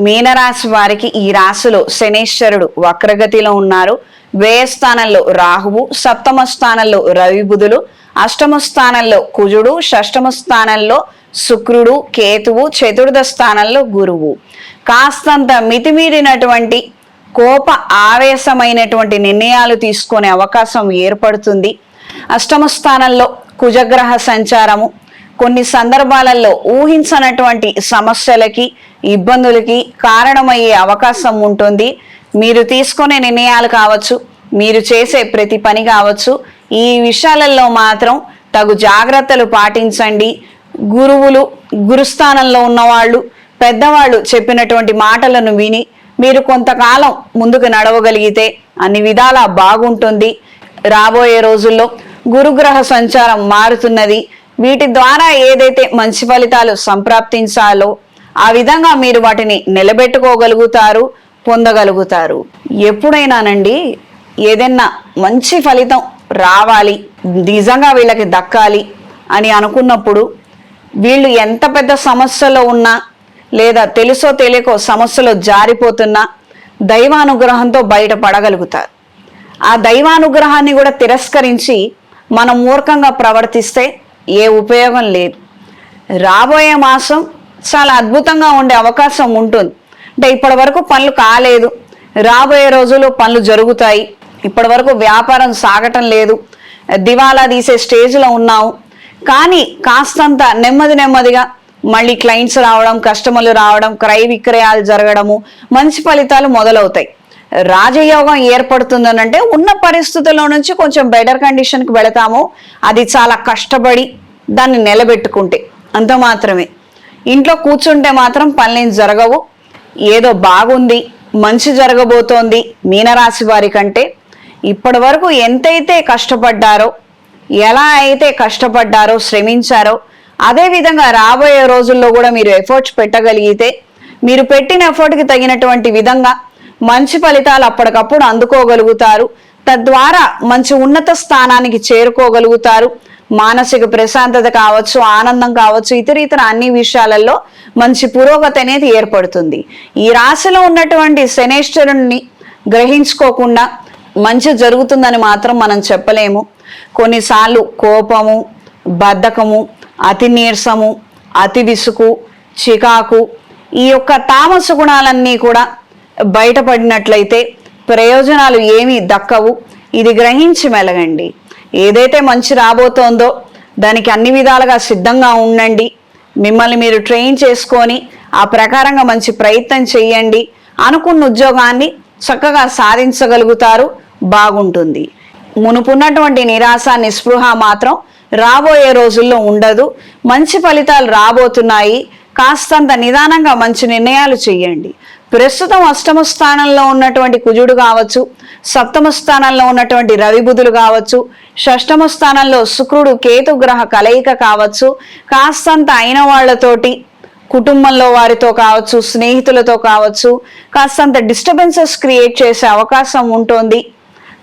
మీనరాశి వారికి ఈ రాశిలో శనేశ్వరుడు వక్రగతిలో ఉన్నారు. వ్యయ స్థానంలో రాహువు సప్తమ స్థానంలో రవి బుధులు అష్టమ స్థానంలో కుజుడు షష్టమ స్థానంలో శుక్రుడు కేతువు చతుర్థ స్థానంలో గురువు. కాస్తంత మితిమీరినటువంటి కోప ఆవేశమైనటువంటి నిర్ణయాలు తీసుకునే అవకాశం ఏర్పడుతుంది. అష్టమ స్థానంలో కుజగ్రహ సంచారము కొన్ని సందర్భాలలో ఊహించనటువంటి సమస్యలకి ఇబ్బందులకి కారణమయ్యే అవకాశం ఉంటుంది. మీరు తీసుకునే నిర్ణయాలు కావచ్చు మీరు చేసే ప్రతి పని కావచ్చు ఈ విషయాలలో మాత్రం తగు జాగ్రత్తలు పాటించండి. గురువులు గురుస్థానంలో ఉన్నవాళ్ళు పెద్దవాళ్ళు చెప్పినటువంటి మాటలను విని మీరు కొంతకాలం ముందుకు నడవగలిగితే అన్ని విధాలా బాగుంటుంది. రాబోయే రోజుల్లో గురుగ్రహ సంచారం మారుతున్నది. వీటి ద్వారా ఏదైతే మంచి ఫలితాలు సంప్రాప్తించాలో ఆ విధంగా మీరు వాటిని నిలబెట్టుకోగలుగుతారు పొందగలుగుతారు. ఎప్పుడైనానండి ఏదైనా మంచి ఫలితం రావాలి నిజంగా వీళ్ళకి దక్కాలి అని అనుకున్నప్పుడు వీళ్ళు ఎంత పెద్ద సమస్యలో ఉన్నా లేదా తెలుసో తెలియకో సమస్యలో జారిపోతున్నా దైవానుగ్రహంతో బయటపడగలుగుతారు. ఆ దైవానుగ్రహాన్ని కూడా తిరస్కరించి మనం మూర్ఖంగా ప్రవర్తిస్తే ఏ ఉపయోగం లేదు. రాబోయే మాసం చాలా అద్భుతంగా ఉండే అవకాశం ఉంటుంది. అంటే ఇప్పటి వరకు పనులు కాలేదు. రాబోయే రోజుల్లో పనులు జరుగుతాయి. ఇప్పటి వరకు వ్యాపారం సాగటం లేదు. దివాలా తీసే స్టేజ్లో ఉన్నాము. కానీ కాస్తంత నెమ్మది నెమ్మదిగా మళ్ళీ క్లయింట్స్ రావడం కస్టమర్లు రావడం క్రయ విక్రయాలు జరగడము మంచి ఫలితాలు మొదలవుతాయి. రాజయోగం ఏర్పడుతుందనంటే ఉన్న పరిస్థితుల్లో నుంచి కొంచెం బెటర్ కండిషన్కి వెళతాము. అది చాలా కష్టపడి దాన్ని నిలబెట్టుకుంటే అంత మాత్రమే. ఇంట్లో కూర్చుంటే మాత్రం పనులేం జరగవు. ఏదో బాగుంది మంచి జరగబోతోంది మీనరాశి వారి కంటే. ఇప్పటి వరకు ఎంతైతే కష్టపడ్డారో ఎలా అయితే కష్టపడ్డారో శ్రమించారో అదే విధంగా రాబోయే రోజుల్లో కూడా మీరు ఎఫర్ట్స్ పెట్టగలిగితే మీరు పెట్టిన ఎఫర్ట్కి తగినటువంటి విధంగా మంచి ఫలితాలు అప్పటికప్పుడు అందుకోగలుగుతారు. తద్వారా మంచి ఉన్నత స్థానానికి చేరుకోగలుగుతారు. మానసిక ప్రశాంతత కావచ్చు ఆనందం కావచ్చు ఇతర ఇతర అన్ని విషయాలలో మంచి పురోగతి అనేది ఏర్పడుతుంది. ఈ రాశిలో ఉన్నటువంటి శనేశ్వరుణ్ణి గ్రహించుకోకుండా మంచి జరుగుతుందని మాత్రం మనం చెప్పలేము. కొన్నిసార్లు కోపము బద్ధకము అతి నీరసము అతి విసుకు చికాకు ఈ యొక్క తామస గుణాలన్నీ కూడా బయటపడినట్లయితే ప్రయోజనాలు ఏమీ దక్కవు. ఇది గ్రహించి మెలగండి. ఏదైతే మంచి రాబోతోందో దానికి అన్ని విధాలుగా సిద్ధంగా ఉండండి. మిమ్మల్ని మీరు ట్రైన్ చేసుకొని ఆ ప్రకారంగా మంచి ప్రయత్నం చేయండి. అనుకున్న ఉద్యోగాన్ని చక్కగా సాధించగలుగుతారు. బాగుంటుంది. మునుపున్నటువంటి నిరాశ నిస్పృహ మాత్రం రాబోయే రోజుల్లో ఉండదు. మంచి ఫలితాలు రాబోతున్నాయి. కాస్తంత నిదానంగా మంచి నిర్ణయాలు చేయండి. ప్రస్తుతం అష్టమ స్థానంలో ఉన్నటువంటి కుజుడు కావచ్చు సప్తమ స్థానంలో ఉన్నటువంటి రవిబుధులు కావచ్చు షష్టమ స్థానంలో శుక్రుడు కేతు గ్రహ కలయిక కావచ్చు కాస్తంత అయిన వాళ్ళతోటి కుటుంబంలో వారితో కావచ్చు స్నేహితులతో కావచ్చు కాస్తంత డిస్టర్బెన్సెస్ క్రియేట్ చేసే అవకాశం ఉంటుంది.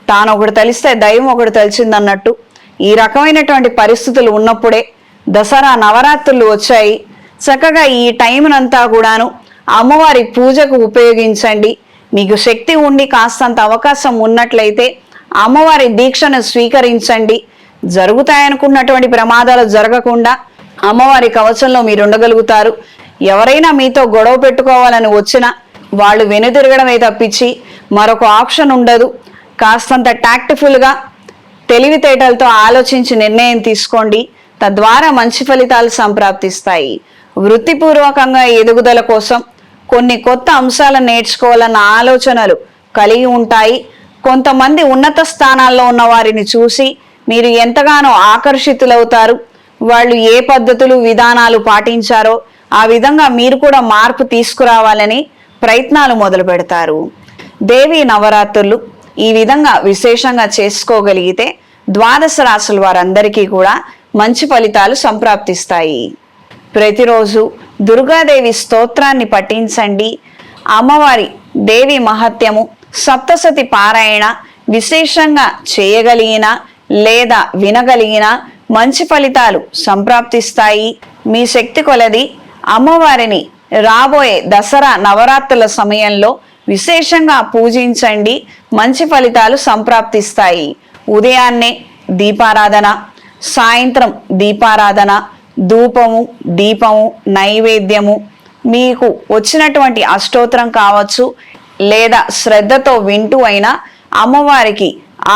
తాను ఒకటి తలిస్తే దైవం ఒకటి తలిచిందన్నట్టు. ఈ రకమైనటువంటి పరిస్థితులు ఉన్నప్పుడే దసరా నవరాత్రులు వచ్చాయి. చక్కగా ఈ టైంనంతా కూడాను అమ్మవారి పూజకు ఉపయోగించండి. మీకు శక్తి ఉండి కాస్తంత అవకాశం ఉన్నట్లయితే అమ్మవారి దీక్షను స్వీకరించండి. జరుగుతాయనుకున్నటువంటి ప్రమాదాలు జరగకుండా అమ్మవారి కవచంలో మీరు ఉండగలుగుతారు. ఎవరైనా మీతో గొడవ పెట్టుకోవాలని వచ్చినా వాళ్ళు వెనుతిరగడమే తప్పించి మరొక ఆప్షన్ ఉండదు. కాస్తంత ట్యాక్ట్ఫుల్గా తెలివితేటలతో ఆలోచించి నిర్ణయం తీసుకోండి. తద్వారా మంచి ఫలితాలు సంప్రాప్తిస్తాయి. వృత్తిపూర్వకంగా ఎదుగుదల కోసం కొన్ని కొత్త అంశాలను నేర్చుకోవాలన్న ఆలోచనలు కలిగి ఉంటాయి. కొంతమంది ఉన్నత స్థానాల్లో ఉన్న వారిని చూసి మీరు ఎంతగానో ఆకర్షితులవుతారు. వాళ్ళు ఏ పద్ధతులు విధానాలు పాటించారో ఆ విధంగా మీరు కూడా మార్పు తీసుకురావాలని ప్రయత్నాలు మొదలు పెడతారు. దేవి నవరాత్రులు ఈ విధంగా విశేషంగా చేసుకోగలిగితే ద్వాదశ రాసుల వారందరికీ కూడా మంచి ఫలితాలు సంప్రాప్తిస్తాయి. ప్రతిరోజు దుర్గాదేవి స్తోత్రాన్ని పఠించండి. అమ్మవారి దేవి మహత్యము సప్తసతి పారాయణ విశేషంగా చేయగలిగిన లేదా వినగలిగిన మంచి ఫలితాలు సంప్రాప్తిస్తాయి. మీ శక్తి కొలది అమ్మవారిని రాబోయే దసరా నవరాత్రుల సమయంలో విశేషంగా పూజించండి. మంచి ఫలితాలు సంప్రాప్తిస్తాయి. ఉదయాన్నే దీపారాధన సాయంత్రం దీపారాధన ధూపము దీపము నైవేద్యము. మీకు వచ్చినటువంటి అష్టోత్తరం కావచ్చు లేదా శ్రద్ధతో వింటూ అయినా అమ్మవారికి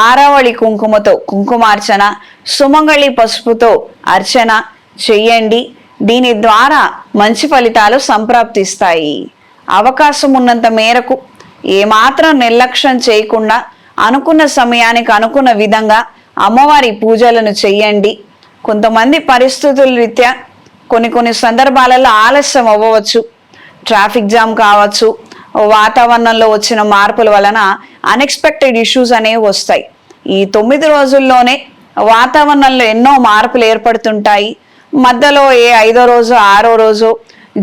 ఆరవళి కుంకుమతో కుంకుమార్చన సుమంగళి పసుపుతో అర్చన చెయ్యండి దీని ద్వారా మంచి ఫలితాలు సంప్రాప్తిస్తాయి. అవకాశం ఉన్నంత మేరకు ఏమాత్రం నిర్లక్ష్యం చేయకుండా అనుకున్న సమయానికి అనుకున్న విధంగా అమ్మవారి పూజలను చెయ్యండి కొంతమంది పరిస్థితుల రీత్యా కొన్ని కొన్ని సందర్భాలలో ఆలస్యం అవ్వవచ్చు ట్రాఫిక్ జామ్ కావచ్చు వాతావరణంలో వచ్చిన మార్పుల వలన అన్ఎక్స్పెక్టెడ్ ఇష్యూస్ అనేవి వస్తాయి. ఈ తొమ్మిది రోజుల్లోనే వాతావరణంలో ఎన్నో మార్పులు ఏర్పడుతుంటాయి. మధ్యలో ఏ ఐదో రోజు ఆరో రోజు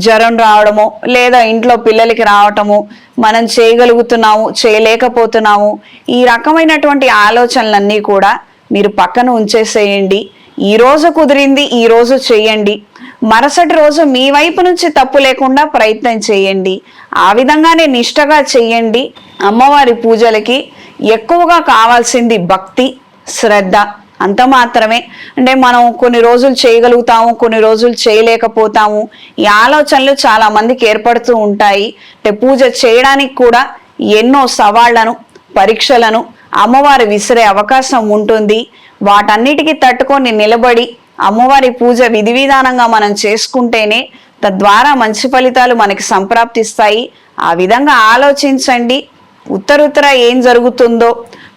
జ్వరం రావడము లేదా ఇంట్లో పిల్లలకి రావటము మనం చేయగలుగుతున్నాము చేయలేకపోతున్నాము ఈ రకమైనటువంటి ఆలోచనలన్నీ కూడా మీరు పక్కన ఉంచేసేయండి. ఈ రోజు కుదిరింది ఈ రోజు చేయండి. మరుసటి రోజు మీ వైపు నుంచి తప్పు లేకుండా ప్రయత్నం చేయండి. ఆ విధంగానే నిష్టగా చేయండి అమ్మవారి పూజలకి. ఎక్కువగా కావాల్సింది భక్తి శ్రద్ధ. అంత మాత్రమే. అంటే మనం కొన్ని రోజులు చేయగలుగుతాము కొన్ని రోజులు చేయలేకపోతాము. ఈ ఆలోచనలు చాలా మందికి ఏర్పడుతూ ఉంటాయి. అంటే పూజ చేయడానికి కూడా ఎన్నో సవాళ్ళను పరీక్షలను అమ్మవారు విసిరే అవకాశం ఉంటుంది. వాటన్నిటికీ తట్టుకొని నిలబడి అమ్మవారి పూజ విధి విధానంగా మనం చేసుకుంటేనే తద్వారా మంచి ఫలితాలు మనకి సంప్రాప్తిస్తాయి. ఆ విధంగా ఆలోచించండి. ఉత్తరుత్తర ఏం జరుగుతుందో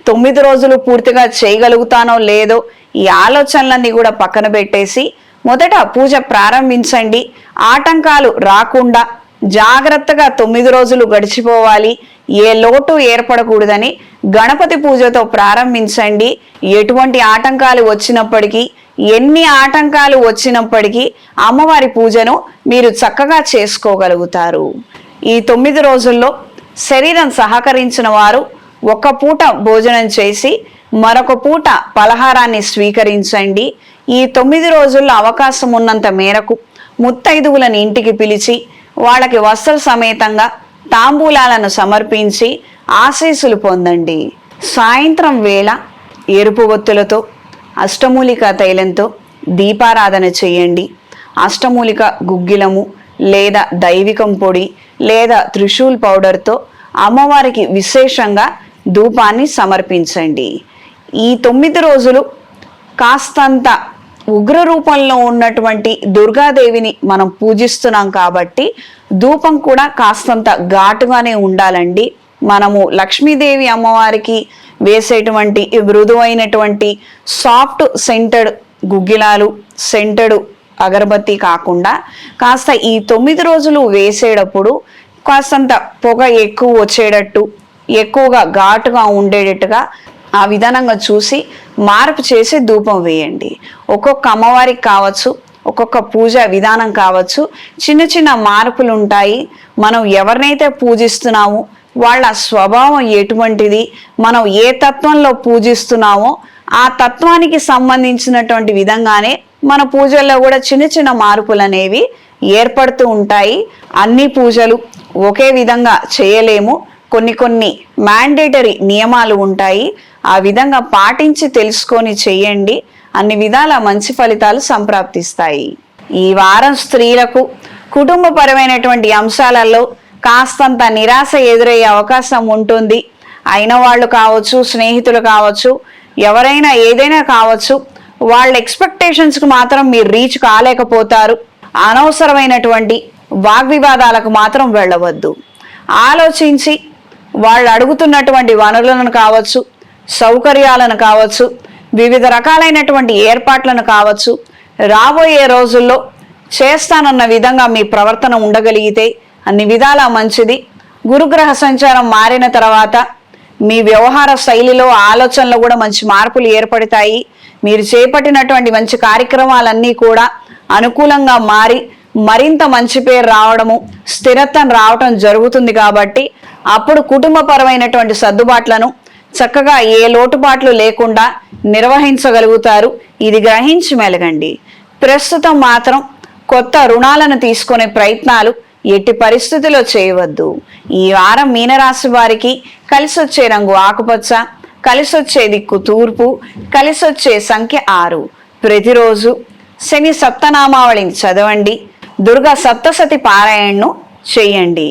తొమ్మిది రోజులు పూర్తిగా చేయగలుగుతానో లేదో ఈ ఆలోచనలన్నీ కూడా పక్కన పెట్టేసి మొదట పూజ ప్రారంభించండి. ఆటంకాలు రాకుండా జాగ్రత్తగా తొమ్మిది రోజులు గడిచిపోవాలి. ఏ లోటు ఏర్పడకూడదని గణపతి పూజతో ప్రారంభించండి. ఎటువంటి ఆటంకాలు వచ్చినప్పటికీ ఎన్ని ఆటంకాలు వచ్చినప్పటికీ అమ్మవారి పూజను మీరు చక్కగా చేసుకోగలుగుతారు. ఈ తొమ్మిది రోజుల్లో శరీరం సహకరించిన వారు ఒక పూట భోజనం చేసి మరొక పూట పలహారాన్ని స్వీకరించండి. ఈ తొమ్మిది రోజుల్లో అవకాశం ఉన్నంత మేరకు ముత్తైదువులను ఇంటికి పిలిచి వాళ్ళకి వస్త్ర సమేతంగా తాంబూలాలను సమర్పించి ఆశీస్సులు పొందండి. సాయంత్రం వేళ ఎరుపు ఒత్తులతో అష్టమూలిక తైలంతో దీపారాధన చేయండి. అష్టమూలిక గుగ్గిలము లేదా దైవికం పొడి లేదా త్రిశూల్ పౌడర్తో అమ్మవారికి విశేషంగా ధూపాన్ని సమర్పించండి. ఈ తొమ్మిది రోజులు కాస్తంత ఉగ్ర రూపంలో ఉన్నటువంటి దుర్గాదేవిని మనం పూజిస్తున్నాం కాబట్టి ధూపం కూడా కాస్తంత ఘాటుగానే ఉండాలండి. మనము లక్ష్మీదేవి అమ్మవారికి వేసేటువంటి మృదువైనటువంటి సాఫ్ట్ సెంటెడ్ గుగ్గిలాలు సెంటెడ్ అగరబత్తి కాకుండా కాస్త ఈ తొమ్మిది రోజులు వేసేటప్పుడు కాస్తంత పొగ ఎక్కువ వచ్చేటట్టు ఎక్కువగా ఘాటుగా ఉండేటట్టుగా ఆ విధానంగా చూసి మార్పు చేసి ధూపం వేయండి. ఒక్కొక్క అమ్మవారికి కావచ్చు ఒక్కొక్క పూజ విధానం కావచ్చు చిన్న చిన్న మార్పులు ఉంటాయి మనం ఎవరినైతే పూజిస్తున్నామో వాళ్ళ స్వభావం ఎటువంటిది మనం ఏ తత్వంలో పూజిస్తున్నామో ఆ తత్వానికి సంబంధించినటువంటి విధంగానే మన పూజల్లో కూడా చిన్న చిన్న మార్పులు అనేవి ఏర్పడుతూ ఉంటాయి. అన్ని పూజలు ఒకే విధంగా చేయలేము. కొన్ని కొన్ని మ్యాండేటరీ నియమాలు ఉంటాయి. ఆ విధంగా పాటించి తెలుసుకొని చేయండి అన్ని విధాల మంచి ఫలితాలు సంప్రాప్తిస్తాయి. ఈ వారం స్త్రీలకు కుటుంబపరమైనటువంటి అంశాలలో కాస్తంత నిరాశ ఎదురయ్యే అవకాశం ఉంటుంది. అయిన వాళ్ళు కావచ్చు స్నేహితులు కావచ్చు ఎవరైనా ఏదైనా కావచ్చు వాళ్ళ ఎక్స్పెక్టేషన్స్కి మాత్రం మీరు రీచ్ కాలేకపోతారు. అనవసరమైనటువంటి వాగ్వివాదాలకు మాత్రం వెళ్ళవద్దు. ఆలోచించి వాళ్ళు అడుగుతున్నటువంటి వనరులను కావచ్చు సౌకర్యాలను కావచ్చు వివిధ రకాలైనటువంటి ఏర్పాట్లను కావచ్చు రాబోయే రోజుల్లో చేస్తానన్న విధంగా మీ ప్రవర్తన ఉండగలిగితే అన్ని విధాల మంచిది. గురుగ్రహ సంచారం మారిన తర్వాత మీ వ్యవహార శైలిలో ఆలోచనలో కూడా మంచి మార్పులు ఏర్పడతాయి. మీరు చేపట్టినటువంటి మంచి కార్యక్రమాలన్నీ కూడా అనుకూలంగా మారి మరింత మంచి పేరు రావడము స్థిరత్వం రావటం జరుగుతుంది కాబట్టి అప్పుడు కుటుంబపరమైనటువంటి సర్దుబాట్లను చక్కగా ఏ లోటుపాట్లు లేకుండా నిర్వహించగలుగుతారు. ఇది గ్రహించి మెలగండి. ప్రస్తుతం మాత్రం కొత్త రుణాలను తీసుకునే ప్రయత్నాలు ఎట్టి పరిస్థితిలో చేయవద్దు. ఈ వారం మీనరాశి వారికి కలిసి వచ్చే రంగు ఆకుపచ్చ కలిసి వచ్చే దిక్కు తూర్పు కలిసి వచ్చే సంఖ్య ఆరు. ప్రతిరోజు శని సప్తనామావళిని చదవండి. దుర్గా సప్తసతి పారాయణను చేయండి.